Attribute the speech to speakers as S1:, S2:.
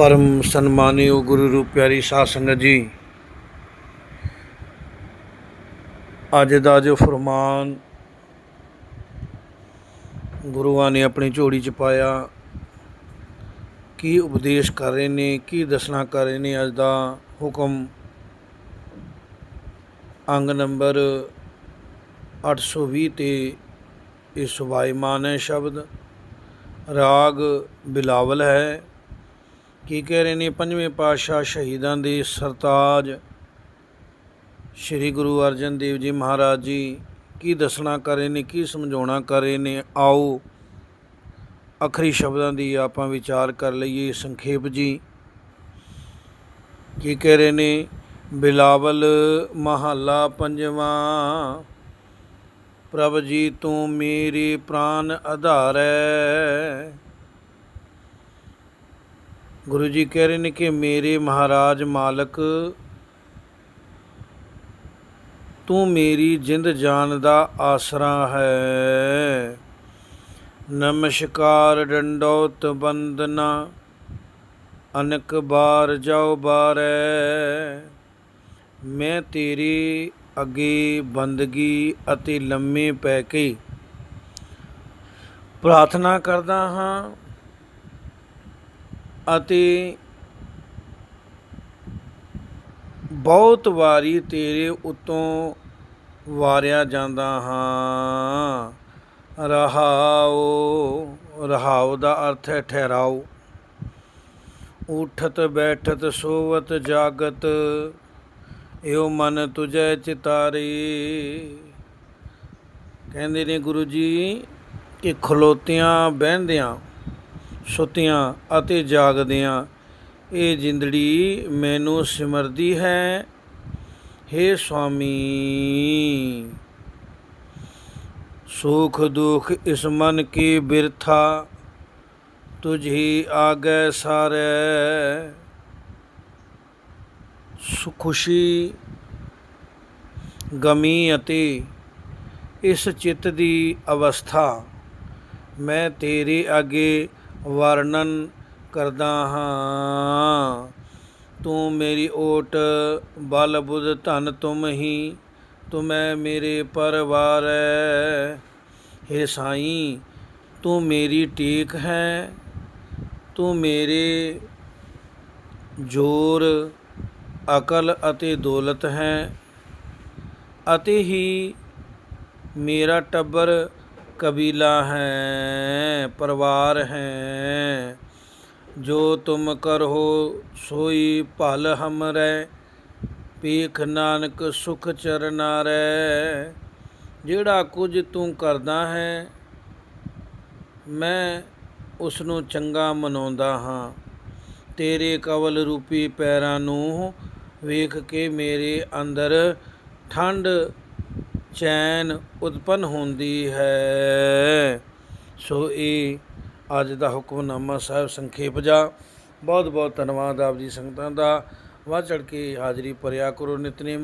S1: ਪਰਮ ਸਨਮਾਨਿਓ ਗੁਰੂ ਰੂਪ ਪਿਆਰੀ ਸਾਧ ਸੰਗਤ ਜੀ। ਅੱਜ ਦਾ ਜੋ ਫਰਮਾਨ ਗੁਰੂਆਂ ਨੇ ਆਪਣੀ ਝੋਲੀ ਚ ਪਾਇਆ, ਕੀ ਉਪਦੇਸ਼ ਕਰ ਰਹੇ ਨੇ, ਕੀ ਦੱਸਣਾ ਕਰ ਰਹੇ ਨੇ ਅੱਜ ਦਾ ਹੁਕਮ? ਅੰਗ ਨੰਬਰ 820 ਤੇ ਇਹ ਸੁਭਾਈਮਾਨ ਹੈ ਸ਼ਬਦ। ਰਾਗ ਬਿਲਾਵਲ ਹੈ। ਕੀ ਕਹਿ ਰਹੇ ਨੇ ਪੰਜਵੇਂ ਪਾਤਸ਼ਾਹ ਸ਼ਹੀਦਾਂ ਦੇ ਸਰਤਾਜ? ਸ੍ਰੀ ਗੁਰੂ ਅਰਜਨ ਦੇਵ ਜੀ ਮਹਾਰਾਜ ਜੀ, ਕੀ ਦੱਸਣਾ ਕਰ ਰਹੇ ਨੇ, ਕੀ ਸਮਝਾਉਣਾ ਕਰ ਰਹੇ ਨੇ? ਆਓ, ਅਖਰੀ ਸ਼ਬਦਾਂ ਦੀ ਆਪਾਂ ਵਿਚਾਰ ਕਰ ਲਈਏ, ਸੰਖੇਪ ਜੀ। ਕੀ ਕਹਿ ਰਹੇ ਨੇ? ਬਿਲਾਵਲ ਮਹੱਲਾ ਪੰਜਵਾਂ, ਪ੍ਰਭ ਜੀ ਤੂੰ ਮੇਰੇ ਪ੍ਰਾਨ ਆਧਾਰੈ ਗੁਰੂ ਜੀ ਕਹਿ ਰਹੇ ਨੇ ਕਿ ਮੇਰੇ ਮਹਾਰਾਜ ਮਾਲਕ, ਤੂੰ ਮੇਰੀ ਜਿੰਦ ਜਾਨ ਦਾ ਆਸਰਾ ਹੈ। ਨਮਸਕਾਰ ਡੰਡੋਤ ਬੰਦਨਾ, ਅਨਕ ਬਾਰ ਜਾਓ ਬਾਰੈ। ਮੈਂ ਤੇਰੀ ਅੱਗੇ ਬੰਦਗੀ ਅਤੇ ਲੰਮੇ ਪੈ ਕੇ ਪ੍ਰਾਰਥਨਾ ਕਰਦਾ ਹਾਂ ਅਤੇ ਬਹੁਤ ਵਾਰੀ ਤੇਰੇ ਉਤੋਂ ਵਾਰਿਆ ਜਾਂਦਾ ਹਾਂ। ਰਹਾਓ ਰਹਾਓ ਦਾ ਅਰਥ ਹੈ ਠਹਿਰਾਓ। ਉਠਤ, ਬੈਠਤ, ਸੋਵਤ, ਜਾਗਤ ਏਉ ਮਨ ਤੁਝੈ ਚਿਤਾਰੇ। ਕਹਿੰਦੇ ਨੇ ਗੁਰੂ ਜੀ ਕਿ ਖਲੋਤਿਆਂ, ਬਹਿੰਦਿਆਂ ਸੁੱਤਿਆਂ ਅਤੇ ਜਾਗਦਿਆਂ, ਇਹ ਜਿੰਦੜੀ ਮੈਨੂੰ ਸਿਮਰਦੀ ਹੈ। हे ਸੁਆਮੀ ਸੁਖ ਦੁਖ ਇਸ ਮਨ ਕੀ ਬਿਰਥਾ? ਤੁਝੀ ਆਗੈ ਸਾਰੇ ਸੁਖੁਸ਼ੀ, ਗਮੀ ਅਤੇ ਇਸ ਚਿੱਤ ਦੀ ਅਵਸਥਾ। ਮੈਂ ਤੇਰੇ ਅੱਗੇ ਵਰਣਨ ਕਰਦਾ ਹਾਂ। ਤੂੰ ਮੇਰੀ ਓਟ ਬਲ ਬੁੱਧ ਧਨ ਤੁਮ ਹੀ, ਤੁਮੈ ਮੇਰੇ ਪਰਵਾਰ। ਹੈ ਸਾਈਂ, ਤੂੰ ਮੇਰੀ ਟੇਕ ਹੈ, ਤੂੰ ਮੇਰੇ ਜੋਰ, ਅਕਲ ਅਤੇ ਦੌਲਤ ਹੈ। ਅਤੇ ਹੀ ਮੇਰਾ ਟੱਬਰ ਕਬੀਲਾ ਹੈ, ਪਰਿਵਾਰ ਹੈ। ਜੋ ਤੁਮ ਕਰੋ, ਸੋਈ ਭਲ ਹਮਰੈ। ਪੀਖ ਨਾਨਕ ਸੁਖ ਚਰਨਾਰੈ ਜਿਹੜਾ ਕੁਝ ਤੂੰ ਕਰਦਾ ਹੈ, ਮੈਂ ਉਸ ਨੂੰ ਚੰਗਾ ਮਨਾਉਂਦਾ ਹਾਂ। ਤੇਰੇ ਕਵਲ ਰੂਪੀ ਪੈਰਾਂ ਨੂੰ ਵੇਖ ਕੇ ਮੇਰੇ ਅੰਦਰ ਠੰਡ ਚੈਨ ਉਤਪੰਨ ਹੁੰਦੀ ਹੈ। ਸੋ ਇਹ ਅੱਜ ਦਾ ਹੁਕਮਨਾਮਾ ਸਾਹਿਬ ਸੰਖੇਪ ਜਾ। ਬਹੁਤ ਬਹੁਤ ਧੰਨਵਾਦ ਆਪ ਜੀ ਸੰਗਤਾਂ ਦਾ। ਵੱਧ ਚੜ ਕੇ ਹਾਜ਼ਰੀ ਭਰਿਆ ਕਰੋ ਨਿਤਨੇਮ।